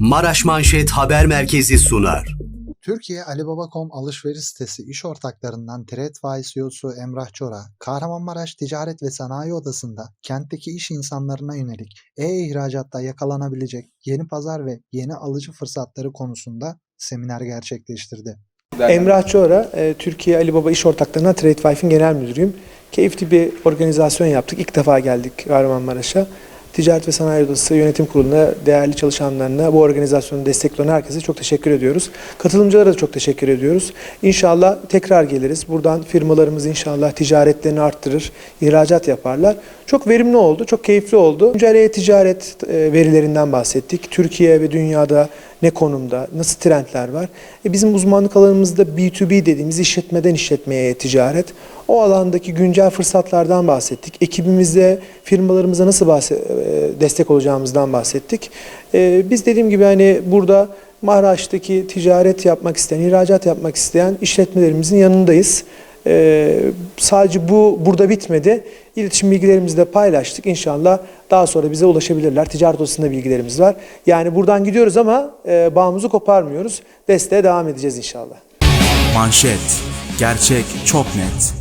Maraş Manşet Haber Merkezi sunar. Türkiye Alibaba.com alışveriş sitesi iş ortaklarından Tradefy CEO'su Emrah Çora, Kahramanmaraş Ticaret ve Sanayi Odası'nda kentteki iş insanlarına yönelik e-ihracatta yakalanabilecek yeni pazar ve yeni alıcı fırsatları konusunda seminer gerçekleştirdi. Emrah Çora, e, Türkiye Ali Baba İş Ortakları'na Tradefife'in genel müdürüyüm. Keyifli bir organizasyon yaptık. İlk defa geldik Kahramanmaraş'a. Ticaret ve Sanayi Odası Yönetim Kurulu'na, değerli çalışanlarına, bu organizasyonu destekleyen herkese çok teşekkür ediyoruz. Katılımcılara da çok teşekkür ediyoruz. İnşallah tekrar geliriz. Buradan firmalarımız inşallah ticaretlerini arttırır, ihracat yaparlar. Çok verimli oldu, çok keyifli oldu. Güncel e-ticaret e, verilerinden bahsettik. Türkiye ve dünyada ne konumda, nasıl trendler var? E bizim uzmanlık alanımızda B2B dediğimiz işletmeden işletmeye ticaret. O alandaki güncel fırsatlardan bahsettik. Ekibimizde, firmalarımıza nasıl e, destek olacağımızdan bahsettik. E, Biz dediğim gibi hani burada Maraş'taki ticaret yapmak isteyen, ihracat yapmak isteyen işletmelerimizin yanındayız. Ee, sadece bu burada bitmedi. İletişim bilgilerimizi de paylaştık. İnşallah daha sonra bize ulaşabilirler. Ticaret odasında bilgilerimiz var. Yani buradan gidiyoruz ama e, bağımızı koparmıyoruz. Desteğe devam edeceğiz inşallah. Manşet. Gerçek çok net.